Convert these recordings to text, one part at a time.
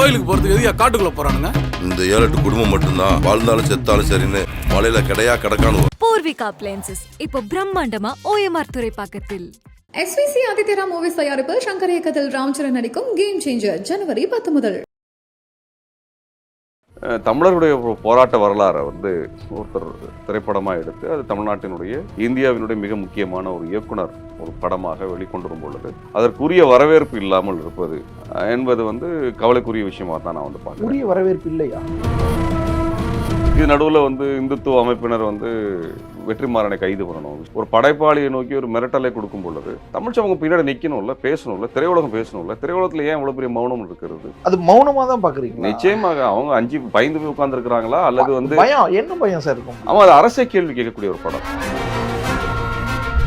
கோயிலுக்கு போறதுக்கு எதுக்கு காட்டுக்குள்ள போறானுங்க? இந்த ஏழு எட்டு குடும்பம் மட்டும்தான் வாழ்ந்தாலும் செத்தாலும் சரின்னு மலையில கிடையா கிடக்கான்னு பூர்விகா அப்ளையன்சஸ் இப்போ பிரம்மாண்டமா ஓஎம்ஆர் துறைப்பாக்கத்தில். எஸ்விசி ஆதித்யரா மூவிஸ் தயாரிப்பில் சங்கர் இயக்கத்தில் ராம்சரண் நடிக்கும் கேம் சேஞ்சர் ஜனவரி பத்து முதல். ஒரு போராட்ட வரலாறை வந்து ஒருத்தர் திரைப்படமாக எடுத்து அது தமிழ்நாட்டினுடைய இந்தியாவினுடைய மிக முக்கியமான ஒரு இயக்குனர் ஒரு படமாக வெளிக்கொண்டு வரும் பொழுது அதற்குரிய வரவேற்பு இல்லாமல் இருப்பது என்பது வந்து கவலைக்குரிய விஷயமா தான் நான் வந்து பார்க்குறேன். உரிய வரவேற்பு இல்லையா? இது நடுவில் வந்து இந்துத்துவ அமைப்பினர் வந்து வெற்றிமாறனை கைது பண்ணணும். ஒரு படைப்பாளியை நோக்கி ஒரு மிரட்டலை கொடுக்கும் பொழுது தமிழ் சமூகம் பின்னாடி நிற்கணும்ல பேசணும்ல திரையுலகம் பேசணும்ல திரையுலகத்தில் ஏன் இவ்வளோ பெரிய மௌனம் இருக்கிறது? அது மௌனமா தான் பாக்குறீங்களா? நிச்சயமாக அவங்க அஞ்சு பயந்து போய் உட்கார்ந்துருக்கிறாங்களா? அல்லது வந்து பயம் என்ன பயம் சார் இருக்கும்? ஆமா அது அரசை கேள்வி கேட்கக்கூடிய ஒரு படம்.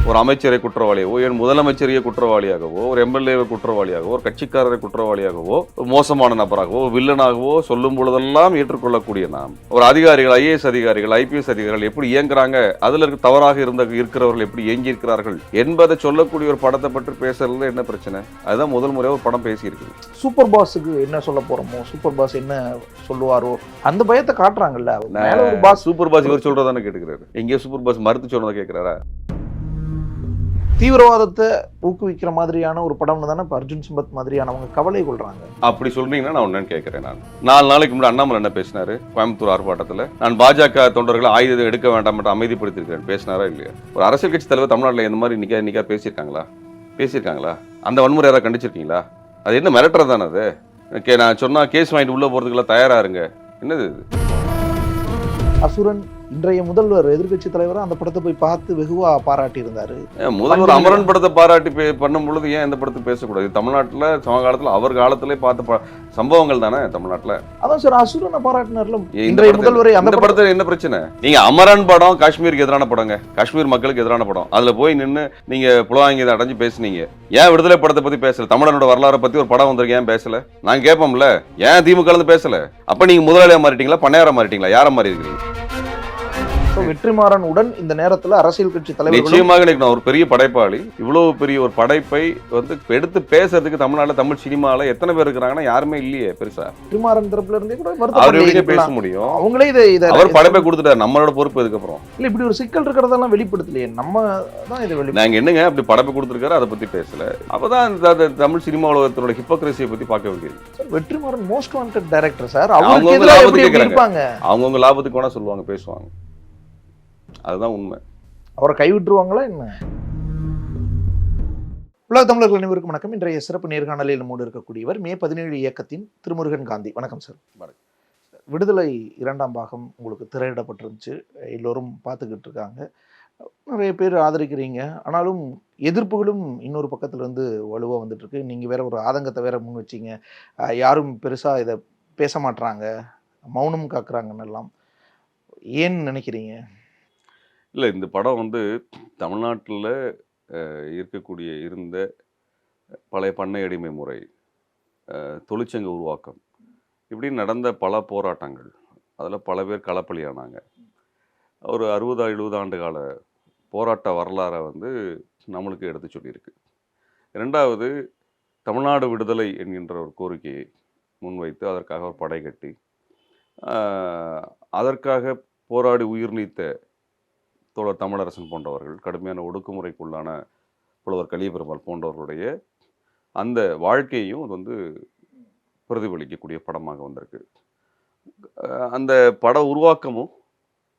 ஒரு அமைச்சரை குற்றவாளியாகவோ என் முதலமைச்சரையே குற்றவாளியாகவோ ஒரு எம்எல்ஏவை குற்றவாளியாகவோ ஒரு கட்சிக்காரரை குற்றவாளியாகவோ ஒரு மோசமான நபராகவோ வில்லனாகவோ சொல்லும் பொழுதெல்லாம் ஏற்றுக்கொள்ளக்கூடிய நாம். ஒரு அதிகாரிகள் ஐஏஎஸ் அதிகாரிகள் ஐபிஎஸ் அதிகாரிகள் எப்படி இயங்குறாங்க? அதுல இருக்க தவறாக இருந்த இருக்கிறவர்கள் எப்படி இயங்கி இருக்கிறார்கள் என்பதை சொல்லக்கூடிய ஒரு படத்தை பற்றி பேசுறதுல என்ன பிரச்சனை? அதுதான் முதல் முறையாக ஒரு படம் பேசியிருக்குது. சூப்பர் பாஸுக்கு என்ன சொல்ல போறோமோ சூப்பர் பாஸ் என்ன சொல்லுவாரோ அந்த பயத்தை காட்டுறாங்கல்ல. சூப்பர் பாஸ் இவர் சொல்றதானே கேட்டுக்கிறாரு. எங்கேயோ சூப்பர் பாஸ் மறுத்து சொன்னதை கேட்கிறாரா தீவிரவாதத்தை ஊக்குவிக்கிற மாதிரியான ஒரு படம்னு தானே இப்ப அர்ஜுன் சம்பத் மாதிரியானவங்க கவலை கொள்றாங்க. அப்படி சொல்றீங்கன்னா நான் ஒன்னு கேட்கிறேன் நான். நாலு நாளைக்கு முன்னாடி அண்ணாமலை என்ன பேசினாரு? கோயம்புத்தூர் ஆர்ப்பாட்டத்தில். நான் பாஜக தொண்டர்களை ஆயுதம் எடுக்க வேண்டாம் என்று அமைதிப்படுத்திருக்கிறேன் பேசினாரா இல்லையா? ஒரு அரசியல் கட்சி தலைவர் தமிழ்நாட்டில் இந்த மாதிரி நிக்கா நிக்கா பேசியிருக்காங்களா? பேசியிருக்காங்களா? அந்த வன்முறை யாராவது கண்டிச்சிருக்கீங்களா? அது என்ன மிரட்டுறது தானே அது? நான் சொன்னா கேஸ் வாங்கிட்டு உள்ள போறதுக்கெல்லாம் தயாரா இருங்க. என்னது இது? அசுரன் இன்றைய முதல்வர் எதிர்க்கட்சி தலைவர் அந்த படத்தை போய் பார்த்து வெகுவா பாராட்டி இருந்தாரு முதல்வர் அமரன் படத்தை பாராட்டி பண்ணும் பொழுது ஏன் இந்த படத்தை பேசக்கூடாது? தமிழ்நாட்டுல சமகாலத்துல அவர் காலத்திலே பார்த்த சம்பவங்கள் தானே தமிழ்நாட்டுல? அதான் சார் அசுரனை பாராட்டினார்ல. இன்றைய முதல்வரை அந்த படத்துல என்ன பிரச்சனை? நீங்க அமரன் படம் காஷ்மீருக்கு எதிரான படங்க. காஷ்மீர் மக்களுக்கு எதிரான படம். அதுல போய் நின்னு நீங்க புலவாங்கி அடைஞ்சு பேசுனீங்க. ஏன் விடுதலை படத்தை பத்தி பேசல? தமிழனோட வரலாறை பத்தி ஒரு படம் வந்திருக்கு ஏன் பேசல? நான் கேட்போம்ல ஏன் திமுக பேசல? அப்ப நீங்க முதலாளியா மாறிட்டீங்களா பண்ணையாரா மாறிட்டீங்களா? யார மாறி வெற்றிமாறன் உடன் இந்த நேரத்துல அரசியல் கட்சி தலைவர்களும் நிச்சயமாக இன்னைக்கு நான் ஒரு பெரிய படைப்பாளி. இவ்வளவு பெரிய ஒரு படைப்பை வந்து எடுத்து பேசுறதுக்கு தமிழ்நாட்டுல தமிழ் சினிமால எத்தனை பேர் இருக்கிறாங்கன்னா யாருமே இல்லையே பெருசா. வெற்றிமாறன் தரப்புல இருந்தே கூட அவர் வருத்தப்படலையே எப்படிங்க பேச. முடியும். அவங்களே இதை இதை அவர் படைப்பை கொடுத்துட்டாரு. நம்மளோட பொறுப்பு இதுக்கப்புறம் இல்ல இப்படி ஒரு சிக்கல் இருக்கிறதெல்லாம் வெளிப்படுத்தலையே. நம்ம தான் இதை வெளி நாங்க என்னங்க அப்படி படைப்பு கொடுத்துருக்காரு அதை பத்தி பேசல. அப்பதான் தமிழ் சினிமா உலகத்தினோட ஹிப்போக்ரஸியை பத்தி பார்க்க வேண்டியது Vetrimaaran most wanted director sir. அவங்க அவங்க லாபத்துக்கு வேணா சொல்லுவாங்க பேசுவாங்க. அதுதான் உண்மை. அவரை கைவிட்டுருவாங்களா என்ன? உலக தமிழர்கள் அனைவருக்கும் வணக்கம். இன்றைய சிறப்பு நேர்காணலில் நம்மோடு இருக்கக்கூடியவர் மே பதினேழு இயக்கத்தின் திருமுருகன் காந்தி. வணக்கம் சார். வணக்கம். விடுதலை இரண்டாம் பாகம் உங்களுக்கு திரையிடப்பட்டிருந்துச்சு. எல்லோரும் பார்த்துக்கிட்டு இருக்காங்க. நிறைய பேர் ஆதரிக்கிறீங்க. ஆனாலும் எதிர்ப்புகளும் இன்னொரு பக்கத்துல இருந்து வலுவாக வந்துட்டு இருக்கு நீங்கள் வேற ஒரு ஆதங்கத்தை வேற முன் வச்சீங்க. யாரும் பெருசாக இதை பேச மாட்றாங்க. மௌனம் காக்குறாங்கன்னு எல்லாம். ஏன் நினைக்கிறீங்க? இல்லை இந்த படம் வந்து தமிழ்நாட்டில் இருக்கக்கூடிய இருந்த பழைய பண்ணை அடிமை முறை தொழிற்சங்க உருவாக்கம் இப்படி நடந்த பல போராட்டங்கள் அதில் பல பேர் களப்பலியானாங்க. ஒரு அறுபது எழுபது ஆண்டு கால போராட்ட வரலாறை வந்து நம்மளுக்கு எடுத்து சொல்லியிருக்கு. ரெண்டாவது தமிழ்நாடு விடுதலை என்கின்ற ஒரு கோரிக்கையை முன்வைத்து அதற்காக ஒரு படை கட்டி அதற்காக போராடி உயிர் நீத்த தோழர் தமிழரசன் போன்றவர்கள் கடுமையான ஒடுக்குமுறைக்குள்ளான புலவர் கலியபெருமாள் போன்றவர்களுடைய அந்த வாழ்க்கையையும் அது வந்து பிரதிபலிக்கக்கூடிய படமாக வந்திருக்கு. அந்த பட உருவாக்கமும்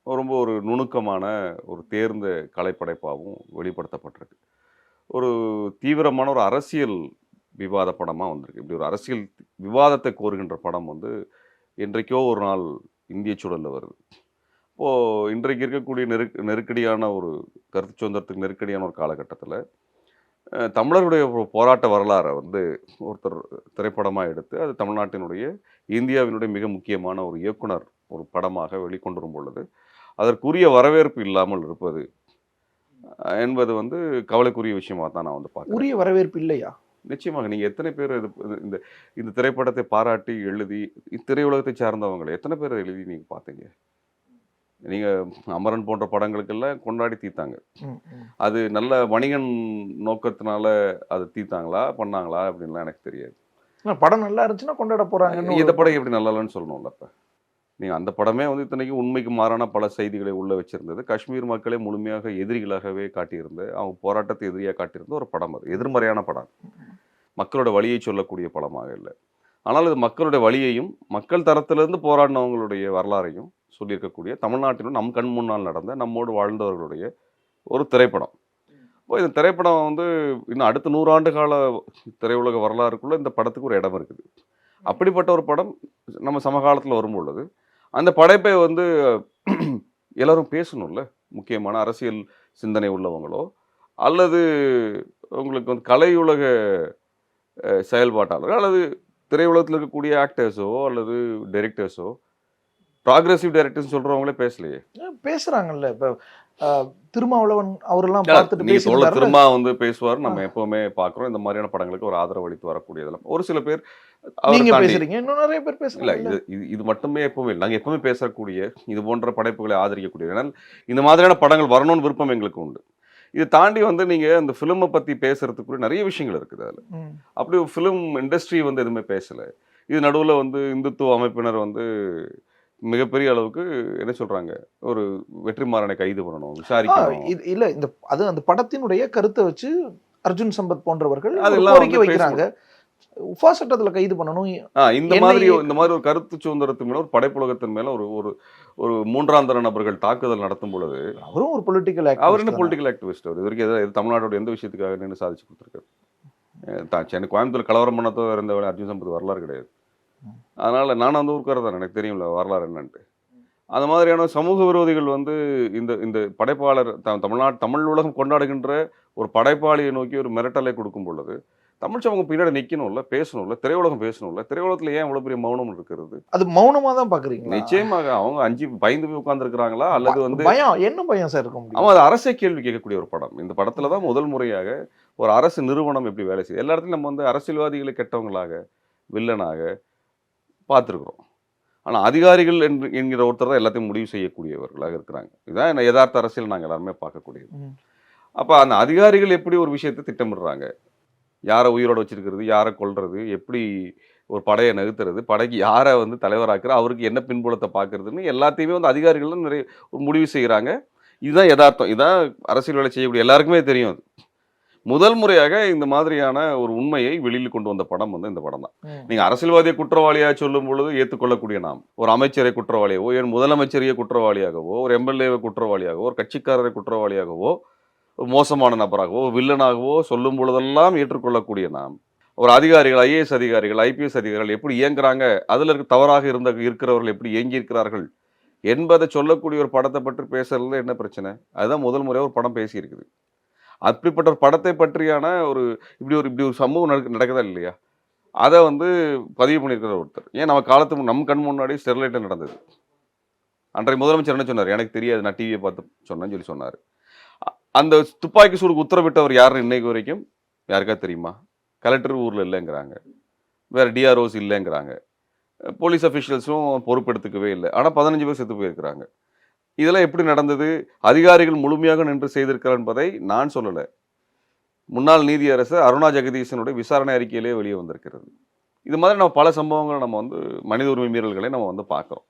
ரொம்ப ஒரு நுணுக்கமான ஒரு தேர்ந்த கலைப்படைப்பாகவும் வெளிப்படுத்தப்பட்டிருக்கு. ஒரு தீவிரமான ஒரு அரசியல் விவாத படமாக வந்திருக்கு. இப்படி ஒரு அரசியல் விவாதத்தை கோருகின்ற படம் வந்து என்றைக்கோ ஒரு நாள் இந்திய சூழலில் வருது. இப்போது இன்றைக்கு இருக்கக்கூடிய நெருக் நெருக்கடியான ஒரு கருத்து சுதந்திரத்துக்கு நெருக்கடியான ஒரு காலகட்டத்தில் தமிழருடைய போராட்ட வரலாறை வந்து ஒருத்தர் திரைப்படமாக எடுத்து அது தமிழ்நாட்டினுடைய இந்தியாவினுடைய மிக முக்கியமான ஒரு இயக்குனர் ஒரு படமாக வெளிக்கொண்டு வரும் பொழுது அதற்குரிய வரவேற்பு இல்லாமல் இருப்பது என்பது வந்து கவலைக்குரிய விஷயமா தான் நான் வந்து பார்க்குறேன். உரிய வரவேற்பு இல்லையா? நிச்சயமாக. நீங்கள் எத்தனை பேர் இது இந்த இந்த திரைப்படத்தை பாராட்டி எழுதி இத்திரையுலகத்தை சார்ந்தவங்களை எத்தனை பேர் எழுதி நீங்கள் பார்த்தீங்க? நீங்கள் அமரன் போன்ற படங்களுக்கெல்லாம் கொண்டாடி தீர்த்தாங்க. அது நல்ல வணிகன் நோக்கத்தினால அது தீர்த்தாங்களா பண்ணாங்களா அப்படின்லாம் எனக்கு தெரியாது. படம் நல்லா இருந்துச்சுன்னா கொண்டாட போறாங்கன்னு இந்த படம் எப்படி நல்லா இல்லைன்னு சொல்லணும்ல அப்ப. நீங்க அந்த படமே வந்து இத்தனைக்கும் உண்மைக்கு மாறான பல செய்திகளை உள்ள வச்சிருந்தது. காஷ்மீர் மக்களை முழுமையாக எதிரிகளாகவே காட்டியிருந்த அவங்க போராட்டத்தை எதிரியாக காட்டியிருந்த ஒரு படம் அது. எதிர்மறையான படம். மக்களோட வழியை சொல்லக்கூடிய படமாக இல்லை. ஆனால் இது மக்களுடைய வழியையும் மக்கள் தரத்திலிருந்து போராடினவங்களுடைய வரலாறையும் சொல்லியிருக்கக்கூடிய தமிழ்நாட்டிலும் நம் கண் முன்னால் நடந்த நம்மோடு வாழ்ந்தவர்களுடைய ஒரு திரைப்படம். இப்போ இந்த திரைப்படம் வந்து இன்னும் அடுத்த நூறாண்டு கால திரையுலக வரலாறுக்குள்ளே இந்த படத்துக்கு ஒரு இடம் இருக்குது. அப்படிப்பட்ட ஒரு படம் நம்ம சமகாலத்தில் வரும்பொழுது அந்த படைப்பை வந்து எல்லோரும் பேசணும்ல? முக்கியமான அரசியல் சிந்தனை உள்ளவங்களோ? அல்லது உங்களுக்கு வந்து கலையுலக செயல்பாட்டாளர்கள்? அல்லது திரையுலகத்தில் இருக்கக்கூடிய ஆக்டர்ஸோ அல்லது டைரக்டர்ஸோ ப்ராக்ரெசிவ் டைரக்டர்ஸ் சொல்றவங்களே பேசலையே. பேசுறாங்கல்ல. இப்ப திருமாவளவன் அவரெல்லாம் பார்த்துட்டு சொல்ல. திரும்ப வந்து பேசுவார். நம்ம எப்பவுமே பாக்குறோம் இந்த மாதிரியான படங்களுக்கு ஒரு ஆதரவு அளித்து வரக்கூடியதெல்லாம். ஒரு சில பேர் நீங்க பேசுறீங்க. இன்னும் நிறைய பேர் பேசுறாங்க இது இது மட்டுமே எப்பவுமே இல்லை. நாங்கள் எப்பவுமே பேசக்கூடிய இது போன்ற படைப்புகளை ஆதரிக்கக்கூடிய ஏன்னா இந்த மாதிரியான படங்கள் வரணும்னு விருப்பம் எங்களுக்கு உண்டு. இது தாண்டி வந்து நீங்க அந்த ஃபிலிமை பத்தி பேசுறதுக்குரிய நிறைய விஷயங்கள் இருக்குது அதுல. அப்படி ஃபிலிம் இண்டஸ்ட்ரி வந்து எதுவுமே பேசல. இது நடுவுல வந்து இந்துத்துவ அமைப்பினர் வந்து மிகப்பெரிய அளவுக்கு என்ன சொல்றாங்க? ஒரு வெற்றிமாறனை கைது பண்ணணும் விசாரிக்கணும். இது- இல்ல இந்த அது அந்த படத்தினுடைய கருத்தை வச்சு அர்ஜுன் சம்பத் போன்றவர்கள் கோரிக்கை வைக்கிறாங்க. உஃபா சட்டத்துல கைது பண்ணணும். இந்த மாதிரி இந்த மாதிரி ஒரு கருத்து சுதந்திரத்தின் மேல ஒரு படைப்புலகத்தின் மேல ஒரு ஒரு ஒரு மூன்றாம் தர நபர்கள் தாக்குதல் நடத்தும் பொழுது அவரும் ஒரு பொலிட்டிக்கல் அவர் என்ன பொலிட்டிக்கல் ஆக்டிவிஸ்ட் அவர் இது வரைக்கும் எதாவது தமிழ்நாட்டோட எந்த விஷயத்துக்காக நின்று சாதிச்சு கொடுத்துருக்காரு? தான் சென்னை கோயம்புத்தூர் கலவரம் பண்ணதோ இருந்த அர்ஜுன் சம்பத் வரலாறு கிடையாது. அதனால நான் அந்த ஊருக்காரர் தான் எனக்கு தெரியும்ல வரலாறு என்னன்ட்டு. அந்த மாதிரியான சமூக விரோதிகள் வந்து இந்த இந்த படைப்பாளர் த- தமிழ்நாட்டு தமிழ் உலகம் கொண்டாடுகின்ற ஒரு படைப்பாளியை நோக்கி ஒரு மிரட்டலை கொடுக்கும் பொழுது தமிழ் சமூகம் பின்னாடி நிற்கணும்ல பேசணும்ல திரையுலகம் பேசணும்ல திரையுலகத்துல ஏன் இவ்வளவு பெரிய மௌனம் இருக்கிறது? அது மௌனமா தான் பாக்குறீங்களா? நிச்சயமாக அவங்க அஞ்சு பயந்து போய் உட்கார்ந்துருக்கிறாங்களா? அல்லது வந்து பயம் என்ன பயம் சார் இருக்க முடியும்? அவன் அது அரசை கேள்வி கேட்கக்கூடிய ஒரு படம். இந்த படத்துல தான் முதல் முறையாக ஒரு அரசு நிறுவனம் எப்படி வேலை செய்யுது? எல்லா இடத்துலையும் நம்ம வந்து அரசியல்வாதிகளை கெட்டவங்களாக வில்லனாக பார்த்துருக்குறோம். ஆனா அதிகாரிகள் என்று என்கிற ஒருத்தர் தான் எல்லாத்தையும் முடிவு செய்யக்கூடியவர்களாக இருக்கிறாங்க. இதுதான் யதார்த்த அரசியல் நாங்கள் எல்லாருமே பார்க்கக்கூடியது. அப்ப அந்த அதிகாரிகள் எப்படி ஒரு விஷயத்தை திட்டமிடுறாங்க? யாரை உயிரோட வச்சிருக்கிறது யாரை கொல்றது எப்படி ஒரு படையை நகர்த்துறது படைக்கு யாரை வந்து தலைவராக்குற அவருக்கு என்ன பின்புலத்தை பார்க்கறதுன்னு எல்லாத்தையுமே வந்து அதிகாரிகள் நிறைய ஒரு முடிவு செய்கிறாங்க இதுதான் யதார்த்தம். இதுதான் அரசியல் வேலை செய்யக்கூடிய எல்லாருக்குமே தெரியும் அது. முதல் முறையாக இந்த மாதிரியான ஒரு உண்மையை வெளியில் கொண்டு வந்த படம் வந்து இந்த படம் தான். ம். நீங்க அரசியல்வாதியை குற்றவாளியா சொல்லும் பொழுது ஏற்றுக்கொள்ளக்கூடிய நாம் ஒரு அமைச்சரை குற்றவாளியாகவோ என் முதலமைச்சரையே குற்றவாளியாகவோ ஒரு எம்எல்ஏவை குற்றவாளியாகவோ ஒரு கட்சிக்காரரை குற்றவாளியாகவோ மோசமான நபராகவோ வில்லனாகவோ சொல்லும் பொழுதெல்லாம் ஏற்றுக்கொள்ளக்கூடிய நாம். ஒரு அதிகாரிகள் ஐஏஎஸ் அதிகாரிகள் ஐபிஎஸ் அதிகாரிகள் எப்படி இயங்குறாங்க அதில் இருக்க தவறாக இருந்த இருக்கிறவர்கள் எப்படி இயங்கி இருக்கிறார்கள் என்பதை சொல்லக்கூடிய ஒரு படத்தை பற்றி பேசுறதுல என்ன பிரச்சனை? அதுதான் முதல் முறையாக ஒரு படம் பேசியிருக்குது. அப்படிப்பட்ட ஒரு படத்தை பற்றியான ஒரு இப்படி ஒரு இப்படி ஒரு சமூகம் நடக்க நடக்குதா இல்லையா? அதை வந்து பதிவு பண்ணியிருக்கிற ஒருத்தர். ஏன் நம்ம காலத்து நம் கண் முன்னாடி ஸ்டெர்லைட்டில் நடந்தது. அன்றைய முதலமைச்சர் என்ன சொன்னார்? எனக்கு தெரியாது நான் டிவியை பார்த்து சொன்னேன்னு சொல்லி சொன்னார். அந்த துப்பாக்கி சூடுக்கு உத்தரவிட்டவர் யாருன்னு இன்னைக்கு வரைக்கும் யாருக்கா தெரியுமா? கலெக்டர் ஊரில் இல்லைங்கிறாங்க. வேறு டிஆர்ஓஸ் இல்லைங்கிறாங்க. போலீஸ் அஃபிஷியல்ஸும் பொறுப்பெடுத்துக்கவே இல்லை. ஆனால் பதினஞ்சு பேர் செத்து போயிருக்கிறாங்க. இதெல்லாம் எப்படி நடந்தது? அதிகாரிகள் முழுமையாக நின்று செய்திருக்கிறார் என்பதை நான் சொல்லலை. முன்னாள் நீதியரசர் அருணா ஜெகதீசனுடைய விசாரணை அறிக்கையிலே வெளியே வந்திருக்கிறது. இது மாதிரி நம்ம பல சம்பவங்களை நம்ம வந்து மனித உரிமை மீறல்களை நம்ம வந்து பார்க்குறோம்.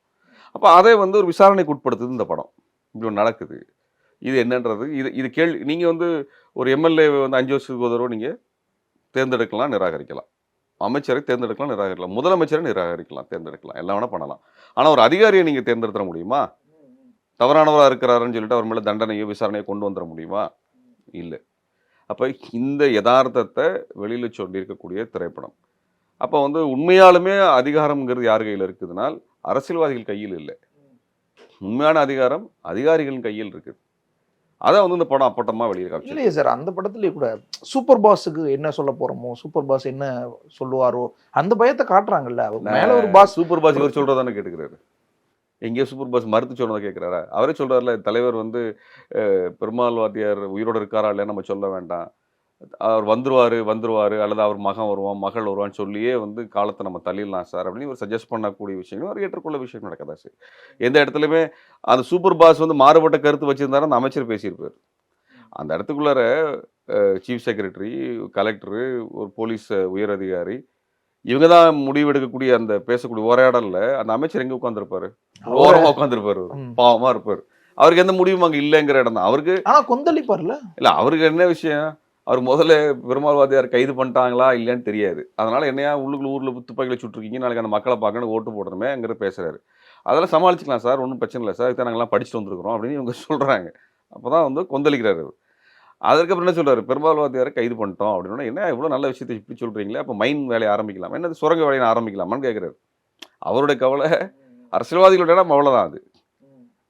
அப்போ அதை வந்து ஒரு விசாரணைக்கு உட்படுத்துது இந்த படம். இப்படி ஒன்று நடக்குது. இது என்னன்றது? இது இது கேள்வி நீங்கள் வந்து ஒரு எம்எல்ஏ வந்து அஞ்சு வருஷத்துக்கு ஒரு தடவை நீங்கள் தேர்ந்தெடுக்கலாம் நிராகரிக்கலாம். அமைச்சரை தேர்ந்தெடுக்கலாம் நிராகரிக்கலாம். முதலமைச்சரை நிராகரிக்கலாம் தேர்ந்தெடுக்கலாம். எல்லாம் வேணால் பண்ணலாம். ஆனால் ஒரு அதிகாரியை நீங்கள் தேர்ந்தெடுத்துட முடியுமா? தவறானவராக இருக்கிறாருன்னு சொல்லிட்டு அவர் மேலே தண்டனையோ விசாரணையோ கொண்டு வந்துட முடியுமா? இல்லை. அப்போ இந்த யதார்த்தத்தை வெளியில் சொல்லியிருக்கக்கூடிய திரைப்படம். அப்போ வந்து உண்மையாலுமே அதிகாரம்ங்கிறது யார் கையில் இருக்குதுனால் அரசியல்வாதிகள் கையில் இல்லை. உண்மையான அதிகாரம் அதிகாரிகளின் கையில் இருக்குது. அதை வந்து இந்த படம் அப்பட்டமாக வெளியே காமிச்சு இல்லையே சார் அந்த படத்துலயே கூட சூப்பர் பாஸுக்கு என்ன சொல்ல போறோமோ சூப்பர் பாஸ் என்ன சொல்லுவாரோ அந்த பயத்தை காட்டுறாங்கல்ல. மேல ஒரு பாஸ் சூப்பர் பாஸ் இவர் சொல்றதானே கேட்டுக்கிறாரு. எங்கேயோ சூப்பர் பாஸ் மறுத்து சொன்னதை கேட்குறாரா? அவரே சொல்றாருல தலைவர் வந்து பெருமாள் வாத்தியார் உயிரோட இருக்காரா இல்லையா நம்ம சொல்ல வேண்டாம். அவர் வந்துருவாரு வந்துருவாரு அல்லது அவர் மகன் வருவான் மகள் வருவான்னு சொல்லியே வந்து காலத்தை நம்ம தள்ளிடலாம் சார். அப்படின்னு இவர் சஜஸ்ட் பண்ணக்கூடிய விஷயங்கள் அவர் ஏற்றுக்கொள்ள விஷயம் நடக்கதா சார்? எந்த இடத்துலையுமே அந்த சூப்பர் பாஸ் வந்து மாறுபட்ட கருத்து வச்சிருந்தாரு அந்த அமைச்சர் பேசியிருப்பார். அந்த இடத்துக்குள்ளார சீஃப் செக்ரட்டரி கலெக்டரு ஒரு போலீஸ் உயர் அதிகாரி இவங்க தான் முடிவு எடுக்கக்கூடிய அந்த பேசக்கூடிய உரையாடல்ல அந்த அமைச்சர் எங்க உட்காந்துருப்பாரு ஓரமா உட்காந்துருப்பாரு ம். பாவமா இருப்பாரு. அவருக்கு எந்த முடிவும் அங்க இல்லைங்கிற இடம் தான். அவருக்கு ஆனா கொந்தளிப்பார்ல இல்ல அவருக்கு என்ன விஷயம்? அவர் முதல்ல பெருமாள் வாத்தியார் கைது பண்ணிட்டாங்களா இல்லையான்னு தெரியாது. அதனால என்னையா உள்ளுக்குள்ள ஊர்ல துப்பாக்கில சுட்டுருக்கீங்க நாளைக்கு அந்த மக்களை பார்க்கணும் ஓட்டு போடணுமேங்கிற பேசுறாரு. அதெல்லாம் சமாளிச்சுக்கலாம் சார் ஒன்றும் பிரச்சனை இல்லை சார் இதுதான் நாங்களாம் படிச்சுட்டு வந்திருக்கிறோம் அப்படின்னு இவங்க சொல்றாங்க. அப்பதான் வந்து கொந்தளிக்கிறாரு அவர். அதுக்கப்புறம் என்ன சொல்றாரு? பெருமாள் வாத்தியாரை கைது பண்ணிட்டோம் அப்படின்னா என்ன இவ்வளோ நல்ல விஷயத்தை இப்படி சொல்றீங்களே அப்போ மைன் வேலையை ஆரம்பிக்கலாம். என்னது சுரங்க வேலையை ஆரம்பிக்கலாமான்னு கேட்குறாரு அவருடைய கவலை அரசியல்வாதிகளோட இடம் அவ்வளோதான் அது.